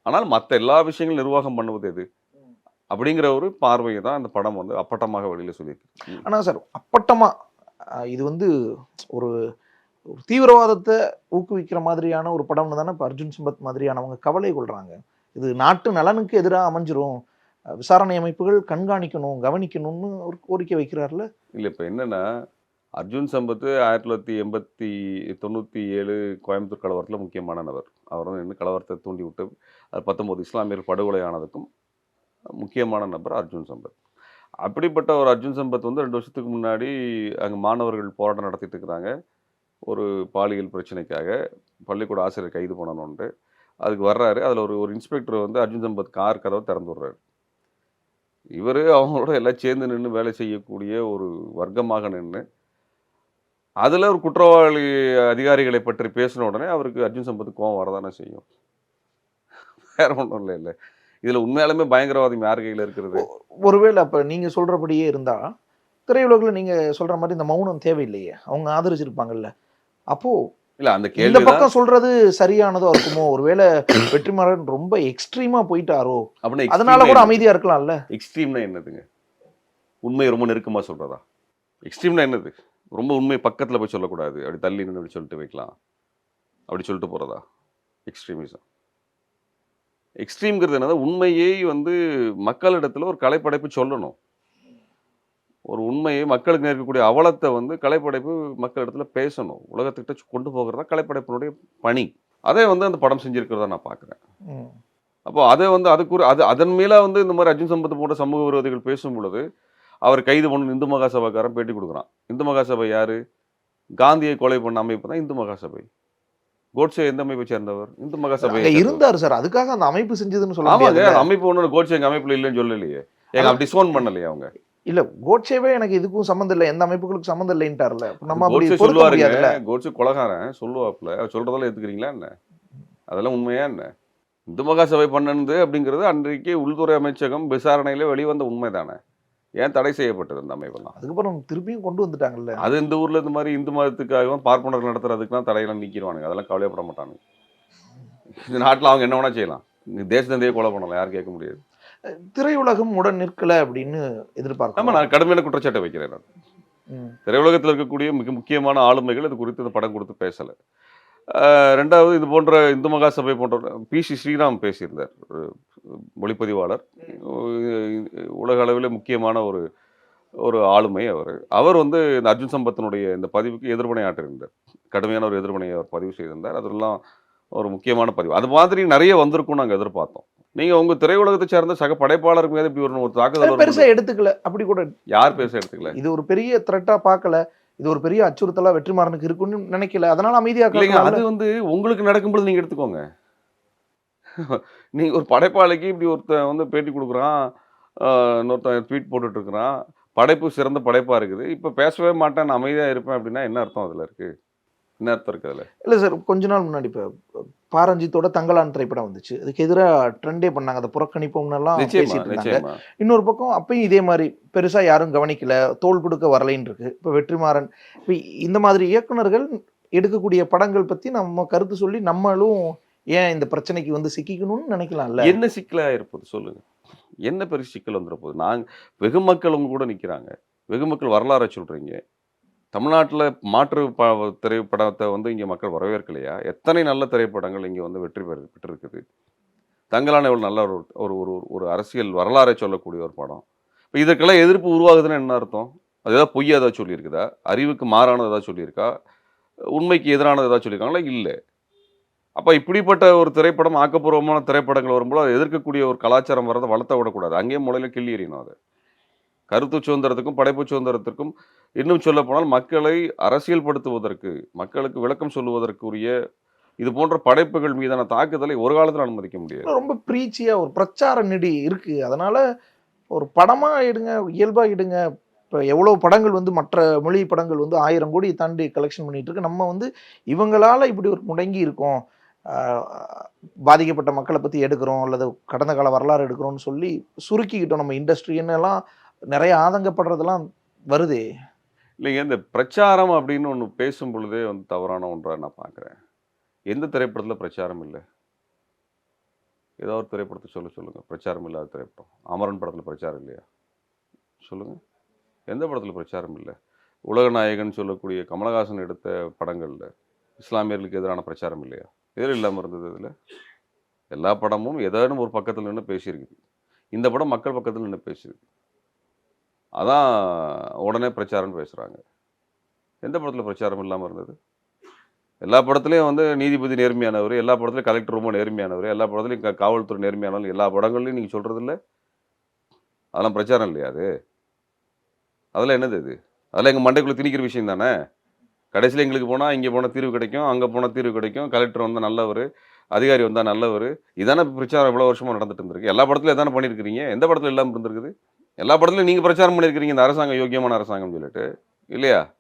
ஆனால் மற்ற எல்லா விஷயங்களும் நிர்வாகம் பண்ணுவது எது? அப்படிங்கிற ஒரு பார்வையை தான் அந்த படம் வந்து அப்பட்டமாக வெளியில சொல்லியிருக்கு. ஆனா சார் அப்பட்டமா அஹ், இது வந்து ஒரு ஒரு தீவிரவாதத்தை ஊக்குவிக்கிற மாதிரியான ஒரு படம்னு தானே இப்போ அர்ஜுன் சம்பத் மாதிரியானவங்க கவலை கொள்றாங்க. இது நாட்டு நலனுக்கு எதிராக அமைஞ்சிரும். விசாரணை அமைப்புகள் கண்காணிக்கணும் கவனிக்கணும்னு ஒரு கோரிக்கை வைக்கிறார்ல? இல்லை இப்போ என்னன்னா அர்ஜுன் சம்பத் ஆயிரத்தி தொள்ளாயிரத்தி எண்பத்தி தொண்ணூற்றி ஏழு கோயம்புத்தூர் கலவரத்தில் முக்கியமான நபர். அவர் வந்து கலவரத்தை தூண்டி விட்டு அது பத்தொம்போது இஸ்லாமியர் படுகொலையானதுக்கும் முக்கியமான நபர் அர்ஜுன் சம்பத். அப்படிப்பட்ட ஒரு அர்ஜுன் சம்பத் வந்து ரெண்டு வருஷத்துக்கு முன்னாடி அங்கே மாணவர்கள் போராட்டம் நடத்திட்டு இருக்கிறாங்க. ஒரு பாலியல் பிரச்சனைக்காக. பள்ளிக்கூட ஆசிரியர் கைது பண்ணணுன்ட்டு அதுக்கு வர்றாரு. அதில் ஒரு ஒரு இன்ஸ்பெக்டர் வந்து அர்ஜுன் சம்பத் கார் கதவை திறந்து விடுறாரு. இவர் அவங்களோட எல்லாம் சேர்ந்து நின்று வேலை செய்யக்கூடிய ஒரு வர்க்கமாக நின்று அதில் ஒரு குற்றவாளி அதிகாரிகளை பற்றி பேசின உடனே அவருக்கு அர்ஜுன் சம்பத் கோவம் வரதானே செய்யும். வேற ஒன்றும் இல்லை இல்லை இதில் உண்மையாலுமே பயங்கரவாதம் யார் கையில் இருக்கிறது? ஒருவேளை அப்ப நீங்க சொல்றபடியே இருந்தா திரையுலகில் நீங்க சொல்ற மாதிரி இந்த மௌனம் தேவையில்லையே. அவங்க ஆதரிச்சிருப்பாங்கல்ல. அப்போ இல்லை அந்த கேள்வி பக்கம் சொல்றது சரியானதோ இருக்குமோ? ஒருவேளை வெற்றிமாறன் ரொம்ப எக்ஸ்ட்ரீமா போயிட்டாரோ? அதனால கூட அமைதியா இருக்கலாம்ல. எக்ஸ்ட்ரீம்னா என்னதுங்க? உண்மையை ரொம்ப நெருக்கமா சொல்றதா? எக்ஸ்ட்ரீம்னா என்னது? ரொம்ப உண்மை பக்கத்துல போய் சொல்லக்கூடாது. அப்படி தள்ளி நின்று சொல்லிட்டு வைக்கலாம். அப்படி சொல்லிட்டு போறதா? எக்ஸ்ட்ரீமிசம் எக்ஸ்ட்ரீம்ங்கிறது என்னது உண்மையை வந்து மக்களிடத்துல ஒரு கலைப்படைப்பு சொல்லணும். ஒரு உண்மையை மக்களுக்கு நேர்க்கக்கூடிய அவலத்தை வந்து கலைப்படைப்பு மக்களிடத்துல பேசணும். உலகத்துக்கிட்ட கொண்டு போகிறதா கலைப்படைப்பினுடைய பணி. அதே வந்து அந்த படம் செஞ்சிருக்கிறதா நான் பார்க்குறேன். அப்போ அதை வந்து அதுக்கு அது அதன் மேல வந்து இந்த மாதிரி அர்ஜுன் சம்பத் போன்ற சமூக விரோதிகள் பேசும் பொழுது அவர் கைது பண்ணு இந்து மகாசபைக்காரன் பேட்டி கொடுக்குறான். இந்து மகாசபை யாரு? காந்தியை கொலை பண்ண அமைப்பு தான் இந்து மகாசபை. கோட்சே எந்த அமைப்பை சேர்ந்தவர்? இந்து மகாசபை அங்க இருந்தாரு சார். அதுக்காக அந்த அமைப்பு செஞ்சதுன்னு சொல்ல ஆமாங்க முடியாது அந்த அமைப்பு ஒண்ணு கோட்சே எங்க அமைப்புல இல்லைன்னு சொல்லலையே. எங்க அப்படி டிஸ்கவுண்ட் பண்ணலையே அவங்க? இல்ல கோட்சேவே எனக்கு இதுக்கும் சம்மந்தம் இல்லை. எந்த அமைப்புகளுக்கும் சம்மந்தம் இல்லைன்ட்டார்ல நம்ம அப்படி சொல்லுவாருங்க. கோட்சே கொலகாரன் சொல்லுவாப்புல. அவர் சொல்றதெல்லாம் எடுத்துக்கிறீங்களா என்ன? அதெல்லாம் உண்மையா என்ன? இந்து மகாசபை பண்ணது அப்படிங்கிறது அன்றைக்கு உள்துறை அமைச்சகம் விசாரணையில வெளிவந்த உண்மைதானே? ஏன் தடை செய்யப்பட்டது அந்த அமைப்பெல்லாம்? அதுக்கப்புறம் திருப்பியும் கொண்டு வந்துட்டாங்கல்ல. அது இந்த ஊர்ல இந்த மாதிரி இந்து மதத்துக்காகவும் பார்ப்பனர் நடத்துறதுக்குலாம் தடையெல்லாம் நீக்கிடுவானுங்க. அதெல்லாம் கவலைப்பட மாட்டானுங்க. இந்த நாட்டுல அவங்க என்ன வேணா செய்யலாம். தேச தந்தையை கொலை பண்ணலாம். யாரும் கேட்க முடியாது. திரையுலகம் உடன் நிற்கல அப்படின்னு ஆமா எதிர்பார்க்கலாம் நான் கடுமையான குற்றச்சாட்டை வைக்கிறேன் நான். திரையுலகத்தில் இருக்கக்கூடிய மிக முக்கியமான ஆளுமைகள் இது குறித்து இந்த படம் கொடுத்து பேசல. ரெண்டாவது இது போன்ற இந்து மகாசபை போன்ற பி. சி. ஸ்ரீராம் பேசியிருந்தார் ஒரு ஒளிப்பதிவாளர். உலக அளவில் முக்கியமான ஒரு ஒரு ஆளுமை அவர். அவர் வந்து இந்த அர்ஜுன் சம்பத்தினுடைய இந்த பதிவுக்கு எதிர்வினை ஆற்றிருந்தார். கடுமையான ஒரு எதிர்வினையை அவர் பதிவு செய்திருந்தார். அதெல்லாம் ஒரு முக்கியமான பதிவு. அது மாதிரி நிறைய வந்திருக்கும் நாங்கள் எதிர்பார்த்தோம். நீங்க உங்க திரையுலகத்தை சேர்ந்த சக படைப்பாளருக்கு மீது இப்படி ஒரு தாக்குதல் பெருசா எடுத்துக்கல. அப்படி கூட யார் பேச எடுத்துக்கல? இது ஒரு பெரிய த்ரெட்டா பார்க்கல. இது ஒரு பெரிய அச்சுறுத்தலா வெற்றிமாறனுக்கு இருக்குன்னு நினைக்கல. அதனால அமைதியா இல்லைங்க இருக்கலாம் அது வந்து உங்களுக்கு நடக்கும்போது நீங்க எடுத்துக்கோங்க. நீங்க ஒரு படைப்பாளிக்கு இப்படி ஒருத்தன் வந்து பேட்டி கொடுக்குறான் இன்னொருத்தன் ட்வீட் போட்டுட்டு இருக்கிறான். படைப்பு சிறந்த படைப்பா இருக்குது. இப்ப பேசவே மாட்டேன் நான் அமைதியா இருப்பேன் அப்படின்னா என்ன அர்த்தம் அதுல இருக்கு? என்ன அர்த்தம் அதுல இல்ல சார் கொஞ்ச நாள் முன்னாடி இப்ப பாரஞ்சித்தோட தங்கலான் திரைப்படம் வந்துச்சு. அதுக்கு எதிராக ட்ரெண்டே பண்ணாங்க. அதை புறக்கணிப்போம்னு எல்லாம் நிச்சயமா பேசிட்டு இருந்தாங்க. இன்னொரு பக்கம் அப்பயும் இதே மாதிரி பெருசா யாரும் கவனிக்கல. தோல் கொடுக்க வரலைன்னு இருக்கு. இப்ப வெற்றிமாறன் இப்ப இந்த மாதிரி இயக்குனர்கள் எடுக்கக்கூடிய படங்கள் பத்தி நம்ம கருத்து சொல்லி நம்மளும் ஏன் இந்த பிரச்சனைக்கு வந்து சிக்கிக்கணும்னு நினைக்கலாம்ல? என்ன சிக்கலா இருப்பது சொல்லுங்க. என்ன பெரிய சிக்கல் வந்துட போகுது? நாங்க வெகு மக்கள் கூட நிக்கிறாங்க. வெகு மக்கள் வரலாறை சொல்றீங்க. தமிழ்நாட்டில் மாற்று ப திரைப்படத்தை வந்து இங்கே மக்கள் வரவேற்கலையா? எத்தனை நல்ல திரைப்படங்கள் இங்கே வந்து வெற்றி பெறு பெற்றிருக்குது? தங்கலான இவ்வளோ நல்ல ஒரு ஒரு ஒரு ஒரு அரசியல் வரலாறை சொல்லக்கூடிய ஒரு படம். இப்போ இதற்கெல்லாம் எதிர்ப்பு உருவாகுதுன்னு என்ன அர்த்தம்? அது ஏதாவது பொய்யா ஏதாவது சொல்லியிருக்குதா? அறிவுக்கு மாறானது ஏதாவது சொல்லியிருக்கா? உண்மைக்கு எதிரானது ஏதாவது சொல்லியிருக்காங்களா? இல்லை. அப்போ இப்படிப்பட்ட ஒரு திரைப்படம் ஆக்கப்பூர்வமான திரைப்படங்கள் வரும்போது அதை எதிர்க்கக்கூடிய ஒரு கலாச்சாரம் வரதை வளர்த்த விடக்கூடாது. அங்கேயே முளையில கிள்ளி எறியணும் அதை. கருத்து சுதந்திரத்துக்கும் படைப்பு சுதந்திரத்திற்கும் இன்னும் சொல்ல போனால் மக்களை அரசியல்படுத்துவதற்கு மக்களுக்கு விளக்கம் சொல்லுவதற்குரிய இது போன்ற படைப்புகள் மீதான தாக்குதலை ஒரு காலத்தில் அனுமதிக்க முடியாது. ரொம்ப பிரீச்சியாக ஒரு பிரச்சார நெடி இருக்குது அதனால் ஒரு படமாக எடுங்க இயல்பாக எடுங்க. இப்போ எவ்வளோ படங்கள் வந்து மற்ற மொழி படங்கள் வந்து ஆயிரம் கோடி தாண்டி கலெக்ஷன் பண்ணிட்டு இருக்கு. நம்ம வந்து இவங்களால் இப்படி ஒரு முடங்கி இருக்கோம். பாதிக்கப்பட்ட மக்களை பற்றி எடுக்கிறோம் அல்லது கடந்த கால வரலாறு எடுக்கிறோம்னு சொல்லி சுருக்கிக்கிட்டோம் நம்ம இண்டஸ்ட்ரின்னு எல்லாம் நிறைய ஆதங்கப்படுறதெல்லாம் வருதே. இல்லைங்க இந்த பிரச்சாரம் அப்படின்னு ஒன்று பேசும் பொழுதே வந்து தவறான ஒன்றாக நான் பார்க்குறேன். எந்த திரைப்படத்தில் பிரச்சாரம் இல்லை? ஏதோ ஒரு திரைப்படத்தை சொல்ல சொல்லுங்கள் பிரச்சாரம் இல்லாத திரைப்படம். அமரன் படத்தில் பிரச்சாரம் இல்லையா? சொல்லுங்கள் எந்த படத்தில் பிரச்சாரம் இல்லை? உலகநாயகன் சொல்லக்கூடிய கமலஹாசன் எடுத்த படங்களில் இஸ்லாமியர்களுக்கு எதிரான பிரச்சாரம் இல்லையா? எதிரும் இல்லாமல் இருந்தது இதில்? எல்லா படமும் ஏதேனும் ஒரு பக்கத்தில் நின்று பேசியிருக்குது. இந்த படம் மக்கள் பக்கத்தில் நின்று பேசியிருக்கு. அதான் உடனே பிரச்சாரம்னு பேசுகிறாங்க எந்த படத்தில் பிரச்சாரம் இல்லாமல் இருந்தது? எல்லா படத்துலையும் வந்து நீதிபதி நேர்மையானவர் எல்லா படத்துலையும் கலெக்டர் ரொம்ப நேர்மையானவர் எல்லா படத்துலையும் க- காவல்துறை நேர்மையானவர் எல்லா படங்கள்லையும் நீங்கள் சொல்கிறது இல்லை? அதெல்லாம் பிரச்சாரம் இல்லையா அது? அதெல்லாம் என்னது இது? அதெல்லாம் எங்கள் மண்டைக்குள்ளே திணிக்கிற விஷயம் தானே? கடைசியில் எங்களுக்கு போனால் இங்கே போனால் தீர்வு கிடைக்கும் அங்கே போனால் தீர்வு கிடைக்கும் கலெக்டர் வந்தால் நல்லவர் அதிகாரி வந்தால் நல்லவர். இதான பிரச்சாரம் இவ்வளோ வருஷமாக நடந்துட்டு இருந்திருக்கு. எல்லா படத்துலையும் எதானே பண்ணியிருக்கிறீங்க எந்த படத்தில் இல்லாமல் இருந்திருக்குது? எல்லா படத்துலையும் நீங்கள் பிரச்சாரம் பண்ணியிருக்கிறீங்க இந்த அரசாங்கம் யோக்கியமான அரசாங்கம் சொல்லிட்டு. இல்லையா?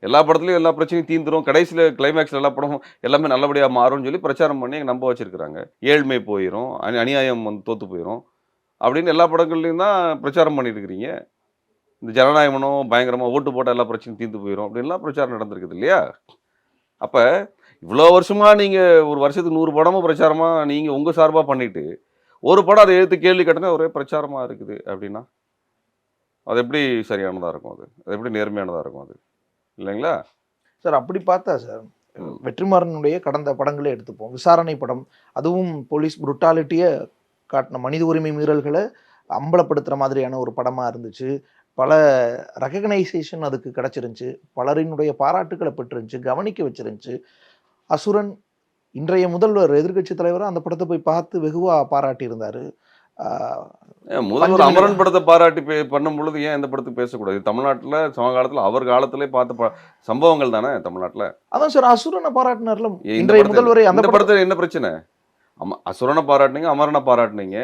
எல்லா படத்துலையும் எல்லா பிரச்சனையும் தீந்துரும். கடைசியில் கிளைமேக்ஸில் எல்லா படமும் எல்லாமே நல்லபடியாக மாறும்னு சொல்லி பிரச்சாரம் பண்ணி நம்ப வச்சுருக்கிறாங்க. ஏழ்மை போயிடும் அநி- அநியாயம் வந்து தோற்று போயிடும் அப்படின்னு எல்லா படங்கள்லையும் தான் பிரச்சாரம் பண்ணியிருக்கிறீங்க. இருக்கிறீங்க இந்த ஜனநாயகமனோ பயங்கரமாக ஓட்டு போட்டால் எல்லா பிரச்சனையும் தீர்ந்து போயிடும் அப்படின்லாம் பிரச்சாரம் நடந்திருக்குது இல்லையா? அப்போ இவ்வளோ வருஷமாக நீங்கள் ஒரு வருஷத்துக்கு நூறு படமும் பிரச்சாரமாக நீங்கள் உங்கள் சார்பாக பண்ணிவிட்டு ஒரு படம் அதை எடுத்து கேள்வி கேட்டனா ஒரே பிரச்சாரமாக இருக்குது அப்படின்னா அது எப்படி சரியானதாக இருக்கும் அது? அது எப்படி நேர்மையானதாக இருக்கும் அது? இல்லைங்களா? சார் அப்படி பார்த்தா சார் வெற்றிமாறனுடைய கடந்த படங்களே எடுத்துப்போம். விசாரணை படம் அதுவும் போலீஸ் புருட்டாலிட்டியை காட்டின மனித உரிமை மீறல்களை அம்பலப்படுத்துகிற மாதிரியான ஒரு படமாக இருந்துச்சு. பல ரெகக்னைசேஷன் அதுக்கு கிடச்சிருந்துச்சு. பலரினுடைய பாராட்டுக்களை பெற்றிருந்துச்சு கவனிக்க வச்சிருந்துச்சு. அசுரன் இன்றைய முதல்வர் எதிர்க்கட்சி தலைவர் அந்த படத்தை போய் பார்த்து வெகுவாக பாராட்டியிருந்தாரு. முதல்வர். அமரன் படத்தை பாராட்டி பண்ணும் பொழுது ஏன் இந்த படத்துக்கு பேசக்கூடாது? தமிழ்நாட்டுல சமகாலத்துல அவர் காலத்திலே பார்த்த சம்பவங்கள் தானே தமிழ்நாட்டுல? அதான் சார் அசுரனை பாராட்டினார்ல. இன்றைய முதல்வரை அந்த படத்தை படத்துல என்ன பிரச்சனை? அம அசுரனை பாராட்டுனீங்க அமரனை பாராட்டுனீங்க.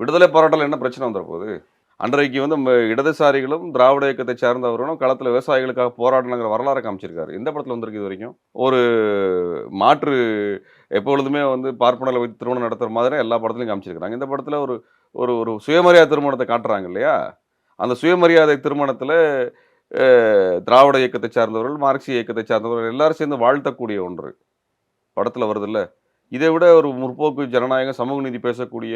விடுதலை போராட்டத்தில் என்ன பிரச்சனை வந்துட போகுது? அன்றைக்கு வந்து இடதுசாரிகளும் திராவிட இயக்கத்தை சேர்ந்தவர்களும் களத்தில் விவசாயிகளுக்காக போராடினங்கிற வரலாறு காமிச்சிருக்காரு. இந்த படத்தில் வந்திருக்கு இது வரைக்கும்? ஒரு மாற்று எப்பொழுதுமே வந்து பார்ப்பனர்களை வைத்து திருமணம் நடத்துகிற மாதிரி எல்லா படத்துலையும் காமிச்சிருக்காங்க இந்த படத்தில் ஒரு ஒரு ஒரு சுயமரியாதை திருமணத்தை காட்டுறாங்க இல்லையா? அந்த சுயமரியாதை திருமணத்தில் திராவிட இயக்கத்தை சார்ந்தவர்கள் மார்க்சிய இயக்கத்தை சார்ந்தவர்கள் எல்லாரும் சேர்ந்து வாழ்த்தக்கூடிய ஒன்று. படத்தில் வருதில்ல. இதை விட ஒரு முற்போக்கு ஜனநாயகம் சமூக நீதி பேசக்கூடிய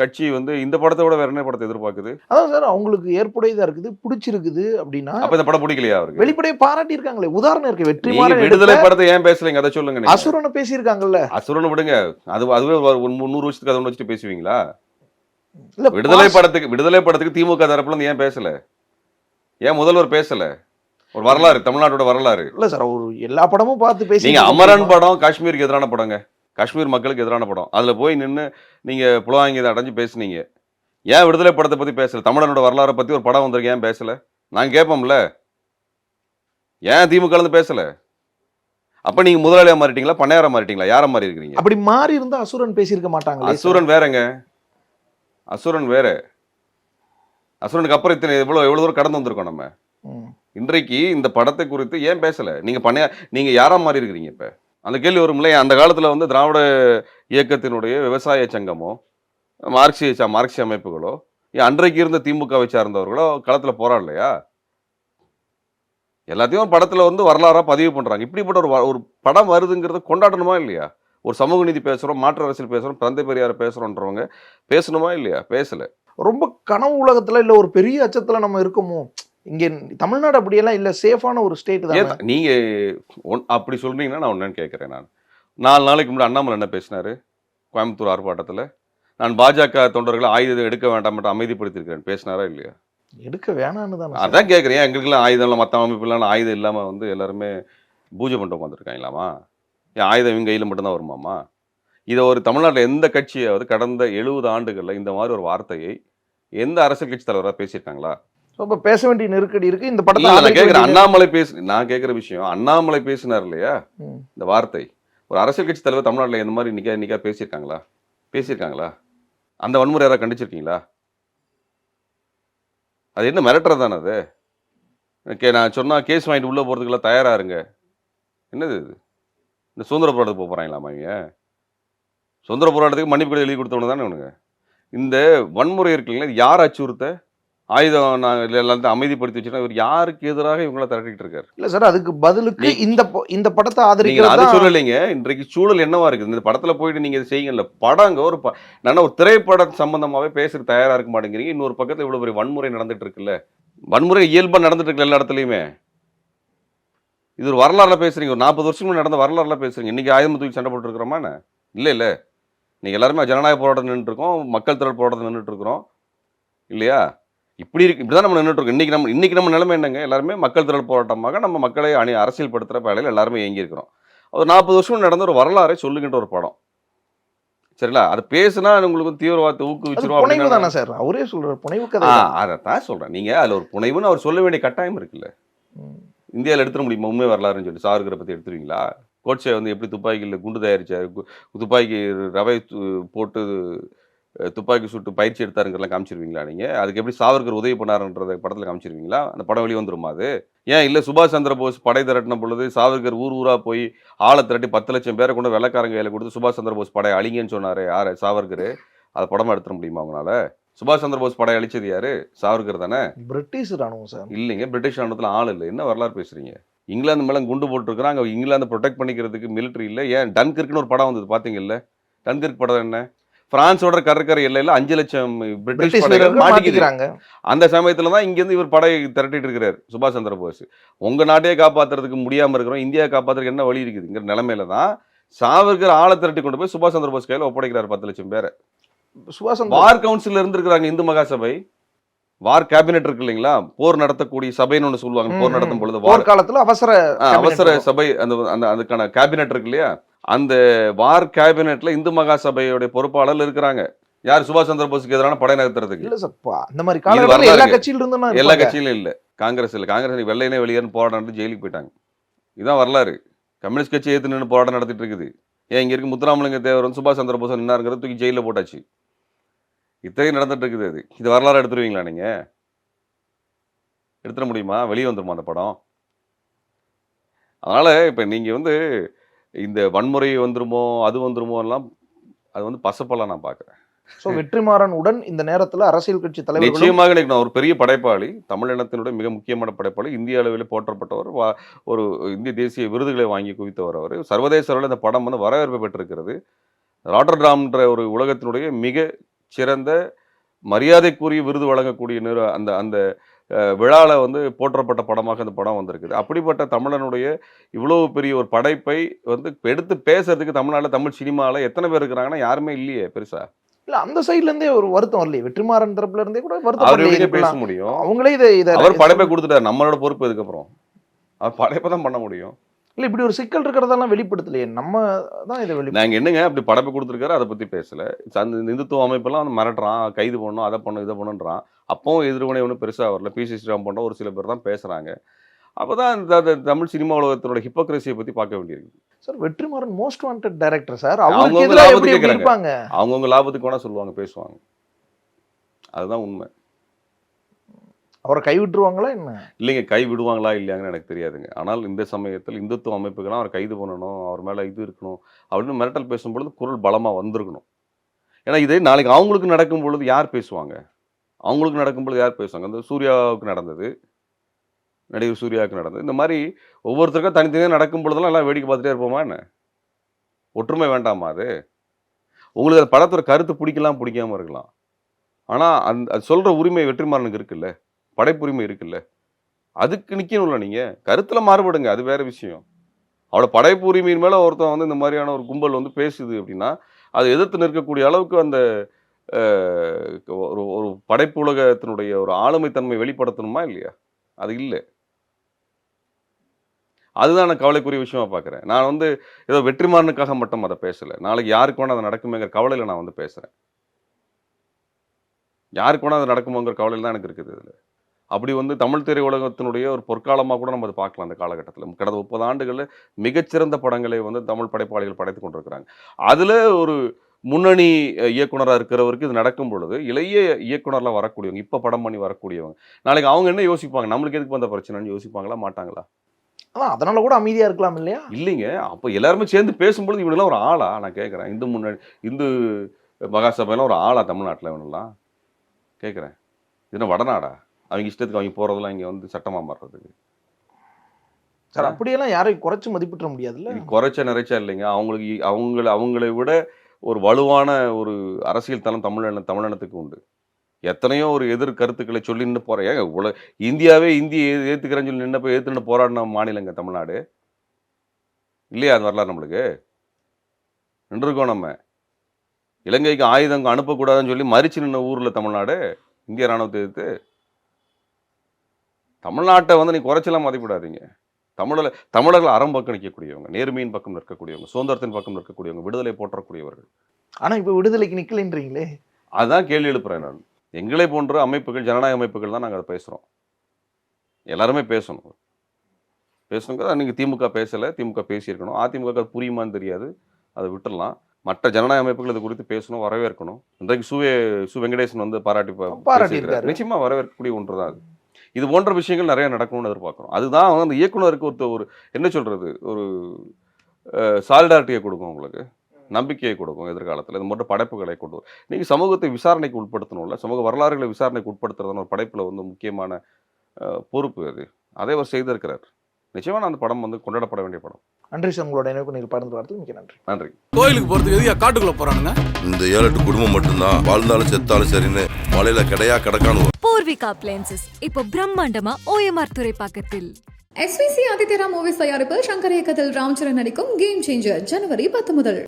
கட்சி வந்து இந்த படத்தை விட வேற என்ன படத்தை எதிர்பார்க்குது? அதான் சார் அவங்களுக்கு ஏற்புடையதா இருக்குது பிடிச்சிருக்குது அப்படின்னா அப்ப இந்த படம் பிடிக்கலையா அவருக்கு? வெளிப்படையா பாராட்டி இருக்காங்களே உதாரணம் இருக்கு வெற்றி விடுதலை படத்தை ஏன் பேசலைங்க? அதை சொல்லுங்க. அசுரனை பேசியிருக்காங்கல்ல. அசுரனை விடுங்க. அது அதுவே ஒரு ஒரு முந்நூறு வருஷத்துக்கு அதை வச்சுட்டு பேசுவீங்களா? இல்ல விடுதலை படத்துக்கு விடுதலை படத்துக்கு திமுக தரப்புல ஏன் பேசல? ஏன் முதல்வர் பேசல? ஒரு வரலாறு தமிழ்நாட்டோட வரலாறு. இல்ல சார் அவர் எல்லா படமும் பார்த்து பேசி அமரன் படம் காஷ்மீருக்கு எதிரான படங்க. காஷ்மீர் மக்களுக்கு எதிரான படம். அதுல போய் நின்னு நீங்க புலவாங்கி இதை அடைஞ்சு பேசுனீங்க. ஏன் விடுதலை படத்தை பத்தி பேசல? தமிழனோட வரலாறை பத்தி ஒரு படம் வந்திருக்கு ஏன் பேசல? நான் கேட்போம்ல ஏன் திமுக இருந்து பேசல? அப்ப நீங்க முதலாளியா மாறிட்டீங்களா பண்ணையாரா மாறிட்டீங்களா? யார மாறி இருக்கிறீங்க? அப்படி மாறி இருந்தா அசுரன் பேசியிருக்க மாட்டாங்களே சார். அசுரன் வேறங்க. அசுரன் வேற. அசுரனுக்கு அப்புறம் இத்தனை எவ்வளவு எவ்வளவு தூரம் கடந்து வந்திருக்கோம் நம்ம. இன்றைக்கு இந்த படத்தை குறித்து ஏன் பேசல? நீங்க பண்ணையா நீங்க யாரா மாறி இருக்கிறீங்க இப்ப? அந்த கேள்வி வரும் இல்லையா? அந்த காலத்துல வந்து திராவிட இயக்கத்தினுடைய விவசாய சங்கமோ மார்க்சிய மார்க்சிய அமைப்புகளோ ஏன் அன்றைக்கு இருந்த திமுகவை சார்ந்தவர்களோ களத்தில் போராடலையா எல்லாத்தையும் படத்துல வந்து வரலாறா பதிவு பண்றாங்க. இப்படிப்பட்ட ஒரு ஒரு படம் வருதுங்கிறது கொண்டாடணுமா இல்லையா? ஒரு சமூக நீதி பேசுறோம் மாற்று அரசியல் பேசுறோம் தந்தை பெரியார் பேசுகிறோன்றவங்க பேசணுமா இல்லையா? பேசல. ரொம்ப கனவு உலகத்துல இல்ல ஒரு பெரிய அச்சத்துல நம்ம இருக்கோமோ? இங்க தமிழ்நாடு அப்படியெல்லாம் இல்ல சேஃபான ஒரு ஸ்டேட் தான். நீங்க ஒன் அப்படி சொல்றீங்கன்னா நான் ஒன்னு கேட்கறேன் நான். நாலு நாளைக்கு முன்னாடி அண்ணாமலை என்ன பேசினாரு? கோயம்புத்தூர் ஆர்ப்பாட்டத்துல. நான் பாஜக தொண்டர்களை ஆயுதம் எடுக்க வேண்டாம் மட்டும் அமைதிப்படுத்திருக்கிறேன் பேசினாரா இல்லையா? எடுக்க வேணான்னு தான் அதான் கேட்குறேன் எங்களுக்குலாம் ஆயுதம் இல்லை மற்ற அமைப்புலாம் ஆயுதம் இல்லாம வந்து எல்லாருமே பூஜை பண்ணிட்டு உட்காந்துருக்காங்களாமா ஏன் ஆயுதம் இவங்க கையில் மட்டும்தான் வருமாமா? இதை ஒரு தமிழ்நாட்டில் எந்த கட்சியாவது கடந்த எழுபது ஆண்டுகளில் இந்த மாதிரி ஒரு வார்த்தையை எந்த அரசியல் கட்சி தலைவரா பேசியிருக்காங்களா? இப்ப பேச வேண்டிய நெருக்கடி இருக்கு. இந்த இல்ல படத்தை நான் ஆதரிக்க கேக்குறேன். வேண்டிய- அண்ணாமலை பேசு நான் கேக்குற விஷயம் அண்ணாமலை பேசினார் இல்லையா. இந்த வார்த்தை. ஒரு அரசியல் கட்சி தலைவர் தமிழ்நாட்டுல இந்த மாதிரி நிக்கா நிக்கா பேசியிருக்காங்களா? பேசியிருக்காங்களா? அந்த வன்முறை யாராவது கண்டிச்சிருக்கீங்களா? அது என்ன மிரட்டுறது தானே அது? கே நான் சொன்னா கேஸ் வாங்கிட்டு உள்ள போறதுக்குலாம் தயாரா இருங்க. என்னது இது? இந்த சுதந்திர போராட்டத்துக்கு போக போறாங்களாமா இவங்க? சுதந்திர போராட்டத்துக்கு மன்னிப்பு எழுதி கொடுத்தவங்க தானே இவனுங்க? இந்த வன்முறை இருக்குல்ல இது யார் அச்சுறுத்த? ஆயுதம் நான் எல்லாத்தையும் அமைதிப்படுத்தி வச்சுன்னா இவர் யாருக்கு எதிராக இவங்கள திரட்டிட்டு இருக்காரு? இல்ல சார் அதுக்கு பதிலுக்கு இந்த இந்த படத்தை நீங்க ஆதரிக்கிறது அது சொல்லலைங்க. இன்றைக்கு சூழல் என்னவா இருக்குது? இந்த படத்துல போயிட்டு நீங்க இதை செய்யுங்கல்ல. படங்க ஒரு ப- நான் ஒரு திரைப்பட சம்பந்தமாவே பேசுற தயாரா இருக்க மாட்டேங்கிறீங்க. இன்னொரு பக்கத்துல இவ்வளவு பெரிய வன்முறை நடந்துட்டு இருக்குல்ல. வன்முறை இயல்பா நடந்துட்டு இருக்குல்ல எல்லா இடத்துலயுமே. இது ஒரு வரலாறுல பேசுறீங்க. ஒரு நாற்பது வருஷம் நடந்த வரலாறுல பேசுறீங்க. இன்னைக்கு ஆயுதம் தூக்கி சண்டை போட்டு இருக்கிறோமா என்ன? இல்ல இல்ல. நீங்க எல்லாருமே ஜனநாயக போராட்டம் நின்றுட்டு இருக்கோம். மக்கள் திரள் போராட்டம் நின்றுட்டு இருக்கிறோம். இல்லையா? இப்படி இருக்கு இப்படிதான் நம்ம நின்றுட்டு இருக்கோம். இன்னைக்கு நம்ம இன்னைக்கு நம்ம நிலைமை என்னங்க? எல்லாருமே மக்கள் திரள் போராட்டமாக நம்ம மக்களை அணி அரசியல் படுத்துற வேலையில் எல்லாருமே இயங்கி இருக்கிறோம். ஒரு நாற்பது வருஷம் நடந்த ஒரு வரலாறை சொல்லுகின்ற ஒரு படம். சரிங்களா? அது பேசுனா உங்களுக்கு தீவிரவாதத்தை அது ஊக்குவிச்சிரும் புனைவு தானே சார்? அவரே சொல்றாரு புனைவு கதை ஆ தான். சொல்றேன். நீங்க அதுல ஒரு புனைவுன்னு அவர் சொல்ல வேண்டிய கட்டாயம் இருக்குல்ல. இந்தியாவில் எடுத்துட முடியுமா? உண்மை வரலாறுன்னு சொல்லி சாவர்கரை பத்தி எடுத்துருவீங்களா? கோட்சே வந்து எப்படி துப்பாக்கியில் குண்டு தயாரிச்சாரு? துப்பாக்கி ரவை போட்டு துப்பாக்கி சுட்டு பயிற்சி எடுத்தாருங்கிறலாம் காமிச்சிருவீங்களா நீங்க? அதுக்கு எப்படி சாவர்கர் உதவி பண்ணாருன்றத படத்துல காமிச்சிருவீங்களா? அந்த படம் வெளியே வந்துருமா அது? ஏன் இல்ல சுபாஷ் சந்திர போஸ் படை திரட்டின பொழுது சாவர்கர் ஊர் ஊரா போய் ஆளை திரட்டி பத்து லட்சம் பேரை கொண்டு வெள்ளக்காரங்க கையில கொடுத்து சுபாஷ் சந்திர போஸ் படை அழிங்கன்னு சொன்னாரு யாரு? சாவர்கர். அதை படமா எடுத்துட முடியுமா அவங்களால சுபாஷ் சந்திர போஸ் படை அழிச்சது யாரு? சாவர்கர் தானே? பிரிட்டிஷ் ராணுவம் சார். இல்லைங்க பிரிட்டிஷ் ராணுவத்தில் ஆள் இல்லை. என்ன வரலாறு பேசுறீங்க? இங்கிலாந்து மேலே குண்டு போட்டுருக்காங்க இங்கிலாந்து ப்ரொடெக்ட் பண்ணிக்கிறதுக்கு மிலிட்டரி இல்லை. ஏன்? டன்கிர்க்னு ஒரு படம் வந்தது பார்த்தீங்கல்ல டன்கிர்க் படம் என்ன? பிரான்ஸோட கடற்கரை எல்லையில் அஞ்சு லட்சம் பிரிட்டிஷ் மாட்டிக்கிறாங்க. அந்த சமயத்துல தான் இங்கேருந்து இவர் படை திரட்டிட்டு இருக்கிறார் சுபாஷ் சந்திர போஸ். உங்க நாட்டையே காப்பாத்துறதுக்கு முடியாம இருக்கிறோம் இந்தியா காப்பாத்துறதுக்கு என்ன வழி இருக்குதுங்கிற நிலைமையில தான் சாவர்கர் ஆளை திரட்டி கொண்டு போய் சுபாஷ் சந்திர போஸ் கையில ஒப்படைக்கிறார் பத்து லட்சம் பேர். சுபாஷ் வார் கவுன்சில் இருந்திருக்கிறாங்க இந்து மகாசபை. வார் கேபினெட் இருக்கு இல்லைங்களா? போர் நடத்தக்கூடிய சபைன்னு ஒன்று சொல்லுவாங்க போர் நடத்தும் பொழுது வார் போர்க்காலத்துல அவசர அவசர. சபை அந்த அந்த அதுக்கான கேபினெட் இருக்கு இல்லையா? அந்த வார் கேபினெட்ல இந்து மகாசபையோட பொறுப்பாளர் இருக்கிறாங்க. யார் சுபாஷ் சந்திர போஸுக்கு எதிரான படை நகர்த்துறதுக்கு? இல்ல சார் பா- அந்த மாதிரி காலகட்டத்துல. எல்லா கட்சியில இருந்தும் எல்லா. கட்சியிலும் இல்ல. காங்கிரஸ் இல்ல. காங்கிரஸ் வெள்ளையனே வெளியேன்னு போராட்டம் ஜெயிலுக்கு போயிட்டாங்க. இதான் வரலாறு. கம்யூனிஸ்ட் கட்சி ஏத்து நின்று போராட்டம் நடத்திட்டு இருக்குது. ஏன் இங்க இருக்க முத்துராமலிங்க தேவர் வந்து சுபாஷ் சந்திர போஸ் நின்னாருங்கிறத தூக்கி ஜெயில போட்டாச்சு. இத்தனையும் நடந்துட்டு இருக்குது அது. இது வரலாறு எடுத்துருவீங்களா நீங்க? எடுத்துட முடியுமா? வெளியே வந்துருமா அந்த படம்? அதனால இப்ப நீங்க வந்து இந்த வன்முறை வந்துருமோ அது வந்துருமோ எல்லாம் அது வந்து பசப்பெல்லாம் நான் பார்க்குறேன். சோ வெற்றிமாறன் உடன் இந்த நேரத்துல அரசியல் கட்சி தலைவர்களும் நிச்சயமாக எனக்கு நான் ஒரு பெரிய படைப்பாளி. தமிழ் இனத்தினுடைய மிக முக்கியமான படைப்பாளி. இந்திய அளவில் போற்றப்பட்டவர் ஒரு இந்திய தேசிய விருதுகளை வாங்கி குவித்தவர் அவர். சர்வதேச அளவில் இந்த படம் வந்து வரவேற்பு பெற்றிருக்கிறது. ராட்டர்டாம்ன்ற ஒரு உலகத்தினுடைய மிக சிறந்த மரியாதைக்குரிய விருது வழங்கக்கூடிய அந்த அந்த விழால வந்து போற்றப்பட்ட படமாக அந்த படம் வந்திருக்குது. அப்படிப்பட்ட தமிழனுடைய இவ்வளவு பெரிய ஒரு படைப்பை வந்து எடுத்து பேசுறதுக்கு தமிழ்நாட்டில் தமிழ் சினிமாவில் எத்தனை பேர் இருக்கிறாங்கன்னா யாருமே இல்லையே பெருசா? இல்ல அந்த சைடுல இருந்தே ஒரு வருத்தம் வரலையே. வெற்றிமாறன் தரப்புல இருந்தே கூட வருத்தம் பேச. முடியும். அவங்களே இதை இதை அவர் படைப்பை கொடுத்துட்டாரு. நம்மளோட பொறுப்பு இதுக்கப்புறம். அவர் படைப்பை தான் பண்ண முடியும். இல்ல இப்படி ஒரு சிக்கல் இருக்கிறதெல்லாம் வெளிப்படுத்தலையே. நம்ம தான் இதை வெளி நாங்க என்னங்க அப்படி படைப்பு கொடுத்துருக்காரு அதை பத்தி பேசல. அந்த இந்துத்துவ அமைப்பெல்லாம் வந்து மிரட்டுறான் கைது பண்ணணும் அதை பண்ணும் இதை பண்ணுன்றான் அப்பவும் எதிர்வினை ஒன்றும் பெருசா வரல. பி. சி. ஸ்ரீராம் போன்ற ஒரு சில பேர் தான் பேசுறாங்க. அப்பதான் இந்த அந்த தமிழ் சினிமா உலகத்தினோட ஹிப்போக்ரஸியை பத்தி பார்க்க வேண்டியிருக்கு. Sir Vetrimaaran most wanted director sir. அவங்கவங்க லாபத்துக்கு. இருப்பாங்க? அவங்கவுங்க லாபத்துக்கு வேணா சொல்லுவாங்க பேசுவாங்க. அதுதான் உண்மை. அவரை கைவிட்டுருவாங்களா என்ன? இல்லைங்க கை விடுவாங்களா இல்லையாங்கன்னு எனக்கு தெரியாதுங்க. ஆனால் இந்த சமயத்தில் இந்துத்துவ அமைப்புக்கெல்லாம் அவர் கைது பண்ணணும் அவர் மேலே இது இருக்கணும் அப்படின்னு மிரட்டல் பேசும்பொழுது குரல் பலமாக வந்திருக்கணும். ஏன்னா இதே நாளைக்கு அவங்களுக்கு நடக்கும் பொழுது யார் பேசுவாங்க? அவங்களுக்கு நடக்கும் பொழுது யார் பேசுவாங்க? அந்த சூர்யாவுக்கு நடந்தது நடிகர் சூர்யாவுக்கு நடந்தது. இந்த மாதிரி ஒவ்வொருத்தருக்கும் தனித்தனியாக நடக்கும் பொழுதெல்லாம் எல்லாம் வேடிக்கை பார்த்துட்டே இருப்போமா என்ன? ஒற்றுமை வேண்டாமா அது? உங்களுக்கு அந்த படத்தோட கருத்து பிடிக்கலாம் பிடிக்காம இருக்கலாம். ஆனால் அந்த அது சொல்கிற உரிமை வெற்றிமாறனுக்கு இருக்குல்ல? படைப்புரிமை இருக்குல்ல? அதுக்கு நிற்கணும்ல நீங்கள் கருத்தில் மாறுபடுங்க அது வேற விஷயம். அவளோட படைப்புரிமையின் மேலே ஒருத்தன் வந்து இந்த மாதிரியான ஒரு கும்பல் வந்து பேசுது அப்படின்னா அதை எதிர்த்து நிற்கக்கூடிய அளவுக்கு அந்த ஒரு ஒரு படைப்பு உலகத்தினுடைய ஒரு ஆளுமைத்தன்மை வெளிப்படுத்தணுமா இல்லையா? அது இல்லை. அதுதான் நான் கவலைக்குரிய விஷயமா பார்க்குறேன் நான் வந்து ஏதோ வெற்றிமாறனுக்காக மட்டும் அதை பேசலை. நாளைக்கு யாருக்கு வேணால் அது நடக்குமேங்கிற கவலையில் நான் வந்து பேசுகிறேன் யாருக்கு வேணால் அது நடக்குமோங்கிற கவலையில் தான் எனக்கு இருக்குது இதில். அப்படி வந்து தமிழ் திரையுலகத்தினுடைய ஒரு பொற்காலமாக கூட நம்ம அதை பார்க்கலாம் அந்த காலகட்டத்தில். கடந்த முப்பது ஆண்டுகளில் மிகச்சிறந்த படங்களை வந்து தமிழ் படைப்பாளிகள் படைத்து கொண்டிருக்கிறாங்க. அதில் ஒரு முன்னணி இயக்குனராக இருக்கிறவருக்கு இது நடக்கும் பொழுது இளைய இயக்குனரில் வரக்கூடியவங்க இப்போ படம் பண்ணி வரக்கூடியவங்க நாளைக்கு அவங்க என்ன யோசிப்பாங்க? நம்மளுக்கு எதுக்கு வந்த பிரச்சனைன்னு யோசிப்பாங்களா? மாட்டாங்களா? அதான் அதனால கூட அமைதியா இருக்கலாம் இல்லையா? இல்லைங்க. அப்போ எல்லாருமே சேர்ந்து பேசும்பொழுது இவனெல்லாம் ஒரு ஆளா? நான் கேட்குறேன். இந்து முன்னாடி இந்து மகாசபையெல்லாம் ஒரு ஆளா தமிழ்நாட்டில் இவனெல்லாம்? கேட்குறேன். இதுனா வடநாடா? அவங்க இஷ்டத்துக்கு அவங்க போகிறதெல்லாம் இங்கே வந்து சட்டமாக மாறுறதுக்கு. சார் அப்படியெல்லாம் யாரையும் குறைச்சு மதிப்பிட முடியாதுல்ல? குறைச்ச நிறைச்சா இல்லைங்க. அவங்களுக்கு அவங்கள அவங்களை விட ஒரு வலுவான ஒரு அரசியல் தளம் தமிழ் தமிழினத்துக்கு உண்டு. எத்தனையோ ஒரு எதிர் கருத்துக்களை சொல்லி நின்று போற ஏங்க உல இந்தியாவே இந்திய ஏத்துக்கிறேன்னு சொல்லி நின்று போய் ஏத்துன்னு போராடின மாநிலங்க தமிழ்நாடு. இல்லையா அது வரலாறு நம்மளுக்கு? நின்றுருக்கோம் நம்ம. இலங்கைக்கு ஆயுதம் அனுப்பக்கூடாதுன்னு சொல்லி மறிச்சு நின்ன ஊர்ல தமிழ்நாடு இந்திய ராணுவத்தை எதிர்த்து. தமிழ்நாட்டை வந்து நீ குறைச்சலாம் மதிப்பிடாதீங்க. தமிழில் தமிழர்கள் அறம் பக்கம் நிற்கக்கூடியவங்க நேர்மையின் பக்கம் நிற்கக்கூடியவங்க சுதந்திரத்தின் பக்கம் நிற்கக்கூடியவங்க விடுதலை போற்றக்கூடியவர்கள். ஆனா இப்ப விடுதலைக்கு நிக்கலைன்றீங்களே? அதுதான் கேள்வி எழுப்புறேன் நான். எங்களை போன்ற அமைப்புகள் ஜனநாயக அமைப்புகள் தான் நாங்கள் அதை பேசுகிறோம் எல்லாருமே பேசணும். பேசணுங்க நீங்கள் திமுக பேசலை திமுக பேசியிருக்கணும். அதிமுக அது புரியுமான்னு தெரியாது. அதை விட்டுறலாம் மற்ற ஜனநாயக அமைப்புகள் இது குறித்து பேசணும் வரவேற்கணும். இன்றைக்கு சுவே சு வெங்கடேசன் வந்து பாராட்டி ப- பாராட்டியிருக்காரு. பேசியிருக்காரு. நிச்சயமா வரவேற்கக்கூடிய ஒன்று தான் அது. இது போன்ற விஷயங்கள் நிறைய நடக்கணும்னு எதிர்பார்க்குறோம். அதுதான் வந்து அந்த இயக்குனருக்கு ஒருத்த ஒரு என்ன சொல்கிறது ஒரு சாலிடாரிட்டியை கொடுக்கும் உங்களுக்கு. நம்பிக்கையை கொடுக்கும் எதிர்காலத்தில். இது மட்டும் படைப்புகளை கொண்டு வரும் நீங்கள் சமூகத்தை விசாரணைக்கு உட்படுத்தணும்ல. சமூக வரலாறுகளை விசாரணைக்கு உட்படுத்துறதுன்னு ஒரு படைப்பில் வந்து முக்கியமான பொறுப்பு அது. அதை அவர் செய்திருக்கிறார். நிச்சயமா அந்த படம் வந்து கொண்டாடப்பட வேண்டிய படம். நன்றி சார் உங்களோட நினைவு நீர் பகிர்ந்து வரதுக்கு மிக்க நன்றி. நன்றி. கோயிலுக்கு போறதுக்கு எதுக்கா காட்டுக்குள்ள போறானுங்க? இந்த ஏழு எட்டு குடும்பம் மட்டும்தான். வாழ்ந்தாலும் செத்தாலும் சரின்னு மலையில கிடையா கிடக்கானு பூர்விகா அப்ளையன்சஸ் இப்போ பிரம்மாண்டமா ஓஎம்ஆர் துறைப்பாக்கத்தில். எஸ்விசி ஆதித்யரா மூவிஸ் தயாரிப்பில் சங்கர் இயக்கத்தில் ராம்சரண் நடிக்கும் கேம் சேஞ்சர் ஜனவரி பத்து முதல்.